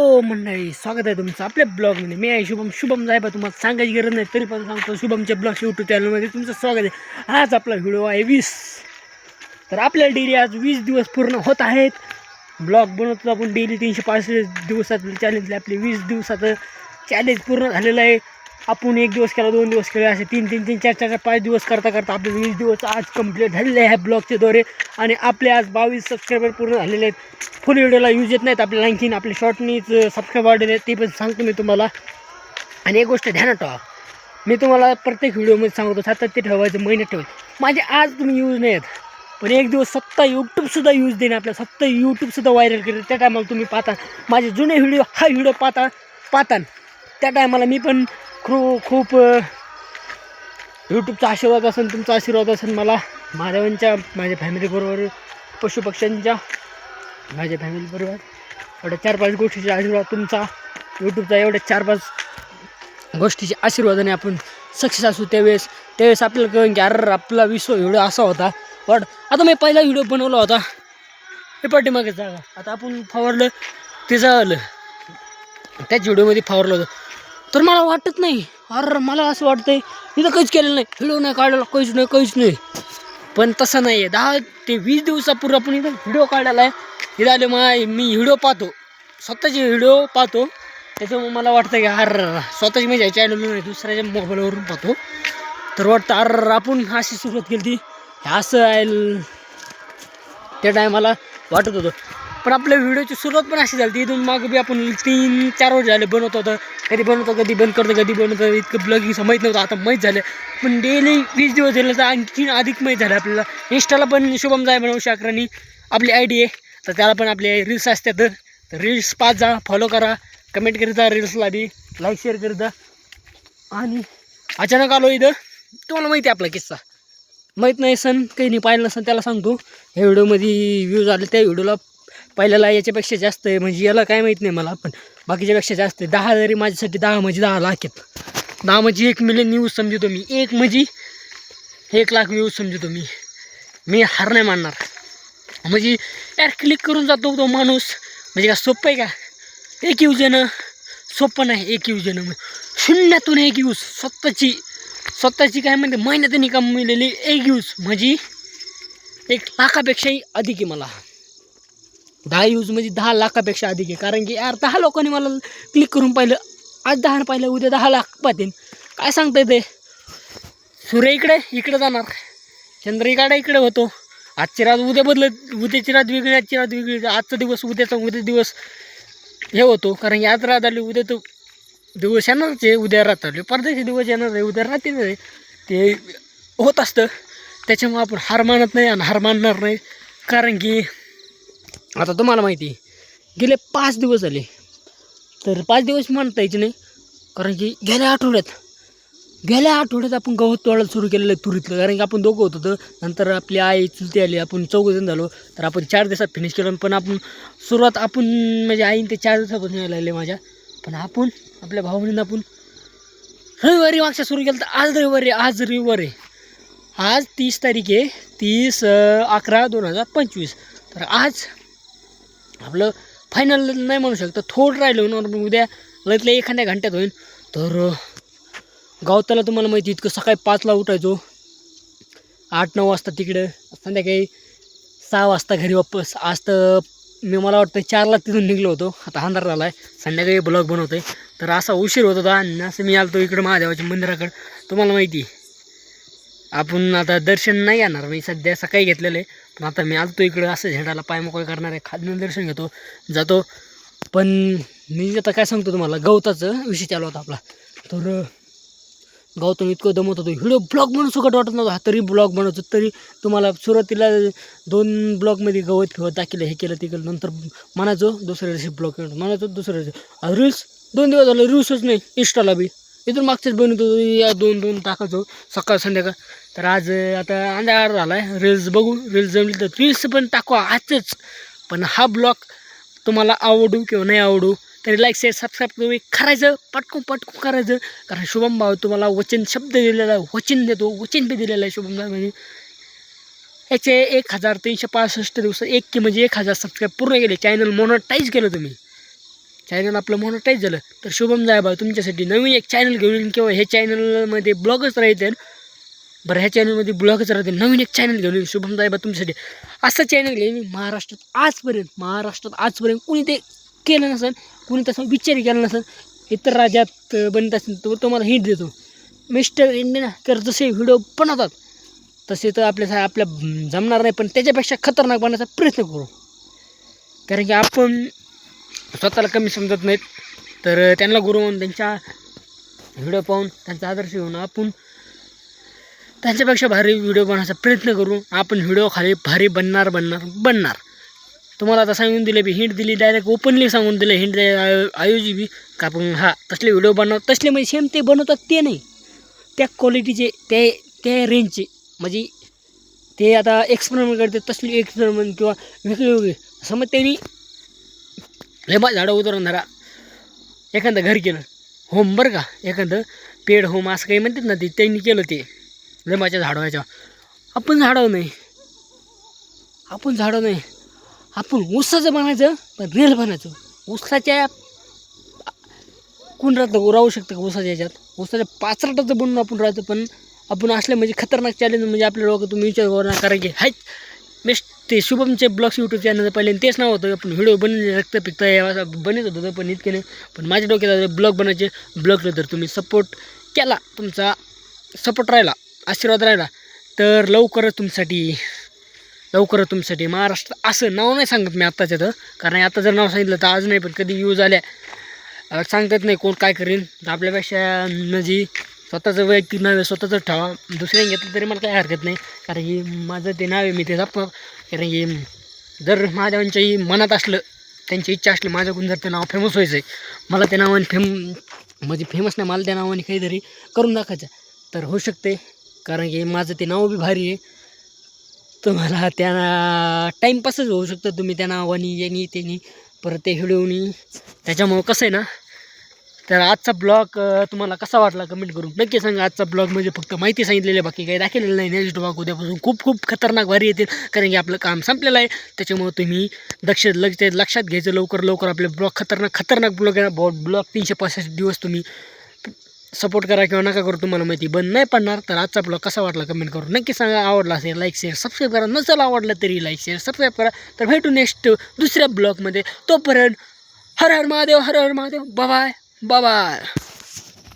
हो मंडळी स्वागत आहे तुमचं आपल्या ब्लॉगमध्ये. मी आहे शुभम. शुभम जायबा तुम्हाला सांगायची गरज नाही तरी पण सांगतो शुभमच्या ब्लॉग यूट्यूब चॅनलमध्ये तुमचं स्वागत आहे. आज आपला व्हिडिओ आहे वीस. तर आपल्या डेली आज वीस दिवस पूर्ण होत आहेत. ब्लॉग बनवतो आपण डेली तीनशे पाचशे दिवसातले चॅलेंजला आपले. वीस दिवसाचं चॅलेंज पूर्ण झालेलं आहे. आपण एक दिवस केला दोन दिवस केले असे तीन तीन तीन चार चार चार पाच दिवस करता करता आपले वीस दिवस आज कंप्लीट झालेले आहे ब्लॉगचे द्वारे आणि आपले आज बावीस सबस्क्रायबर पूर्ण झालेले आहेत. फुल व्हिडिओला यूज येत नाहीत आपल्याला आणखीन आपले शॉर्टनीच सबस्क्राईब वाढलेले आहेत ते पण सांगतो मी तुम्हाला. आणि एक गोष्ट ध्यानात ठेवा. मी तुम्हाला प्रत्येक व्हिडिओमध्ये सांगतो सातत्य ठेवायचं महिन्यात ठेवायचं. माझे आज तुम्ही यूज नाही आहेत पण एक दिवस सत्ता यूट्यूबसुद्धा यूज देणे आपल्या सत्ता यूट्यूबसुद्धा व्हायरल करेल त्या टायमाला तुम्ही पाहता. माझे जुने व्हिडिओ हा व्हिडिओ पाहता पाहता त्या टायमाला मी पण खूप खूप यूट्यूबचा आशीर्वाद असेल तुमचा आशीर्वाद असेल मला. महादेवांच्या माझ्या फॅमिलीबरोबर पशुपक्ष्यांच्या माझ्या फॅमिलीबरोबर एवढ्या चार पाच गोष्टीचा आशीर्वाद तुमचा. यूट्यूबचा एवढ्या चार पाच गोष्टीचे आशीर्वादाने आपण सक्सेस असू त्यावेळेस. त्यावेळेस आपल्याला कळून की अरे आपला विश्व व्हिडिओ असा होता. बट आता मी पहिला व्हिडिओ बनवला होता. हे पाठीमागे जागा. आता आपण फवारलं ते झालं. त्याच व्हिडिओमध्ये फवारलं होतं. तर मला वाटत नाही. अरे मला असं वाटतंय इथं काहीच केलेलं नाही. व्हिडिओ नाही काढलेला काहीच नाही काहीच नाही. पण तसं नाही आहे दहा ते वीस दिवसापूर्वी आपण इथं व्हिडिओ काढलेला आहे. इथं आले माय मी व्हिडिओ पाहतो. स्वतःचे व्हिडिओ पाहतो. त्याच्यामुळे मला वाटतं की अर स्वतःची माझ्या चॅनल नाही दुसऱ्याच्या मोबाईलवरून पाहतो. तर वाटतं अर आपण अशी सुरुवात केली ती असं आहे. त्या टायमाला वाटत होतं. पण आपल्या व्हिडिओची सुरुवात पण अशी झाली इथून मागं बी आपण तीन चार वर्ष झाले बनवत होतं. कधी बनवतो कधी बंद करतो कधी बनवतो इतकं ब्लॉगिंग माहीत नव्हतं आता माहीत झालं. पण डेली वीस दिवस झाले तर आणखीन अधिक माहीत झालं आपल्याला. इंस्टाला पण शुभम जाय बनवू शाकरांनी आपली आय डी आहे. तर त्याला पण आपले रील्स असतात. तर रील्स पाच जा फॉलो करा. कमेंट करीत जा रील्सला बी. लाईक शेअर करीत जा. आणि अचानक आलो इथं. तुम्हाला माहिती आहे आपला किस्सा. माहीत नाही सण काही नाही पाहिलं नसन त्याला सांगतो. ह्या व्हिडिओमध्ये व्ह्यूज आले त्या व्हिडिओला पहिल्याला याच्यापेक्षा जास्त आहे म्हणजे याला काय माहीत नाही मला पण. बाकीच्यापेक्षा जास्त आहे. दहा जरी माझ्यासाठी दहा म्हणजे दहा लाख आहेत. दहा म्हणजे एक मिलियन न्यूज समजतो मी. एक म्हणजे एक लाख व्ह्यूज समजतो मी. मी हार नाही मानणार. म्हणजे यार क्लिक करून जातो तो माणूस. म्हणजे का सोपं आहे का? एक यूज येणं सोपं नाही. एक यूज येणं म्हणजे शून्यातून एक यूज स्वतःची स्वतःची काय म्हणते महिन्यात कमविलेली एक यूज म्हणजे एक लाखापेक्षाही अधिक आहे मला. दहा यूज म्हणजे दहा लाखापेक्षा अधिक आहे. कारण की यार दहा लोकांनी मला क्लिक करून पाहिलं. आज दहा पाहिलं उद्या दहा लाख पाहतील. काय सांगता येते सूर्य इकडे इकडे जाणार. चंद्र इकडे इकडे होतो. आजची रात उद्या बदलत उद्याची रात वेगळी आजची रात वेगळी. आजचा दिवस उद्याचा उद्या दिवस हे होतो. कारण की आज रात आली उद्या तो दिवस येणारच आहे. उद्या रात आली. परदेशी दिवस येणार आहे उद्या रात्री आहे. ते होत असतं. त्याच्यामुळं आपण हार मानत नाही आणि हार मानणार नाही. कारण की आता तुम्हाला माहिती आहे गेले पाच दिवस झाले. तर पाच दिवस म्हणता यायचे नाही कारण की गेल्या आठवड्यात गेल्या आठवड्यात आपण गवत तोडायला सुरू केलेलं आहे तुरीतलं कारण की आपण दोघं होतो तर नंतर आपली आई चुलती आली आपण चौघजण झालो तर आपण चार दिवसात फिनिश केलं. पण आपण सुरुवात आपण म्हणजे आईन ते चार दिवसापासून यायला लागले माझ्या. पण आपण आपल्या भावनेनं आपण रविवारी मागच्या सुरू केलं तर आज रविवारी आज रविवारी. आज तीस तारीख आहे तीस अकरा दोन हजार पंचवीस. तर आज आपलं फायनल नाही म्हणू शकतं थोडं राहिलं म्हणून उद्या लईतल्या एखाद्या घंट्यात होईल. तर गावताला तुम्हाला माहिती इतकं सकाळी पाचला उठायचो. आठ नऊ वाजता तिकडं संध्याकाळी सहा वाजता घरी वापस. आज तर मी मला वाटतं चारला तिथून निघलो होतो. आता अंधार झाला आहे संध्याकाळी ब्लॉग बनवतो आहे तर असा उशीर होत होता आणि असं मी आलतो इकडं महादेवाच्या मंदिराकडं. तुम्हाला माहिती आहे. आपण आता दर्शन नाही येणार. मी सध्या सकाळी घेतलेलं आहे. पण आता मी आलतो इकडं असं झेंडाला पाय मोकळे करणार आहे. खाद्य दर्शन घेतो. जातो. पण मी आता काय सांगतो तुम्हाला? गवताचं विषय चालू होता आपला. तर गवतून इतकं दमत होतो. व्हिडिओ ब्लॉग म्हणून सुकट वाटत नव्हता. तरी ब्लॉग बनवतो. तरी तुम्हाला सुरुवातीला दोन ब्लॉगमध्ये गवत फिवत दाखवलं हे केलं ते केलं. नंतर म्हणायचो दुसऱ्या दिवशी ब्लॉग म्हणायचो दुसऱ्या दिवशी. रील्स दोन दिवस झालं. रील्सच नाही. इंस्टाला बी. इथून मागच्याच बनवतो. या दोन दोन टाकायचो. सकाळ संध्याकाळ. तर आज आता अंधार झाला आहे रील्स बघू रील्स जमली तर रील्स पण टाकू आजच. पण हा ब्लॉग तुम्हाला आवडू किंवा नाही आवडू तरी लाईक शेअर सबस्क्राईब तुम्ही करायचं पटकून पटकून करायचं. कारण शुभम भाऊ तुम्हाला वचन शब्द दिलेला आहे वचन देतो वचन बी दिलेलं आहे शुभम भाऊ म्हणजे याचे एक हजार तीनशे पासष्ट दिवस एक की म्हणजे एक हजार सबस्क्राईब पूर्ण केले. चॅनल मोनोटाईज केलं तुम्ही. चॅनल आपलं मोनोटाईज झालं. तर शुभम जायबा तुमच्यासाठी नवीन एक चॅनल घेऊन येईल किंवा हे चॅनलमध्ये ब्लॉगच राहते बरं ह्या चॅनलमध्ये ब्लॉगच राहते नवीन एक चॅनल घेऊन शुभम दायबा तुमच्यासाठी. असं चॅनल घेईन महाराष्ट्रात आजपर्यंत महाराष्ट्रात आजपर्यंत कुणी ते केलं नसेल कुणी तसा विचार केला नसेल इतर राज्यात बनत असेल तर तुम्हाला हिंट देतो. मिस्टर इंडियन तर जसे व्हिडिओ बनवतात तसे तर आपल्या आपल्या जमणार नाही पण त्याच्यापेक्षा खतरनाक बनण्याचा प्रयत्न करू. कारण की आपण स्वतःला कमी समजत नाहीत. तर त्यांना गुरु म्हणून त्यांच्या व्हिडिओ पाहून त्यांचा आदर्श घेऊन आपण त्यांच्यापेक्षा भारी व्हिडिओ बनवायचा प्रयत्न करू. आपण व्हिडिओ खाली भारी बनणार बनणार बनणार. तुम्हाला आता सांगून दिले बी हिंट दिली डायरेक्ट ओपनली सांगून दिलं हिंट आयोजी बी. का आपण हा तसले व्हिडिओ बनव तसले म्हणजे सेम ते बनवतात ते नाही. त्या क्वालिटीचे ते त्या रेंजचे म्हणजे ते आता एक्सपेरिमेंट करते तसली एक्सपेरिमेंट किंवा वेगळे वेगळे. समज त्यांनी लेबा झाडं उतरून धरा. एखादं घर केलं. होम बरं का? एखादं पेड होम असं काही म्हणतात ना ते त्यांनी केलं ते. लय माझ्या झाडवायच्या आपण झाडव नाही. आपण झाडं नाही. आपण उसाचं बनायचं पण रेल बनायचं. उसाच्या कोण राहतं राहू शकतं का उसाच्या याच्यात? उसाच्या पाचराटाचं बनून आपण राहतो पण आपण असले म्हणजे खतरनाक चॅलेंज म्हणजे आपल्या लोक तुम्ही विचार करू नका कारण की हाय बेस्ट ते शुभमचे ब्लॉग्स यूट्यूब चॅनल पहिले तेच नाव होतं. आपण व्हिडिओ बनले रक्त पिकता असं बनत होतं पण इतके नाही. पण माझ्या डोक्यात ब्लॉग बनायचे ब्लॉगला जर तुम्ही सपोर्ट केला तुमचा सपोर्ट राहिला. आशीर्वाद राहिला तर लवकरच तुमच्यासाठी लवकरच तुमच्यासाठी महाराष्ट्र असं नाव नाही सांगत मी आत्ताच्या तर कारण आता जर नाव सांगितलं तर आज नाही पण कधी यूज आल्या सांगतात नाही कोण काय करेन. आपल्यापेक्षा म्हणजे स्वतःचं वैयक्तिक नाव आहे स्वतःचं ठेवा. दुसऱ्याने घेतलं तरी मला काही हरकत नाही. कारण की माझं ते नाव आहे मी ते जपतो. कारण की जर माझ्याच्याही मनात असलं त्यांची इच्छा असली माझ्याकडून जर ते नाव फेमस व्हायचं आहे मला त्या नावाने फेम म्हणजे फेमस नाही मला त्या नावाने काहीतरी करून दाखवायचं तर होऊ शकते. कारण की माझं ते नाव बी भारी आहे. तुम्हाला त्या टाईमपासच होऊ शकतं. तुम्ही त्या नावानी यांनी त्यांनी परत ते हिडवणी. त्याच्यामुळं कसं आहे ना तर आजचा ब्लॉग तुम्हाला कसा वाटला कमेंट करून नक्की सांगा. आजचा ब्लॉग म्हणजे फक्त माहिती सांगितलेली बाकी काही दाखवलेलं नाही. नेक्स्ट ब्लॉग उद्यापासून खूप खूप खतरनाक भारी येतील. कारण की आपलं काम संपलेलं आहे. त्याच्यामुळं तुम्ही लक्ष लक्ष लक्षात घ्यायचं लवकर लवकर. आपले ब्लॉग खतरनाक खतरनाक ब्लॉग आहे ब्लॉग तीनशे पासष्ट दिवस तुम्ही सपोर्ट करा किंवा नका करू तुम्हाला माहिती बंद नाही पडणार. तर आजचा ब्लॉग कसा वाटला कमेंट करून नक्की सांगा. आवडला असेल लाईक शेअर सबस्क्राईब करा. नसेल आवडलं तरी लाईक शेअर सबस्क्राईब करा. तर भेटू नेक्स्ट दुसऱ्या ब्लॉगमध्ये तोपर्यंत हर हर महादेव हर हर महादेव. बाबाय बाबाय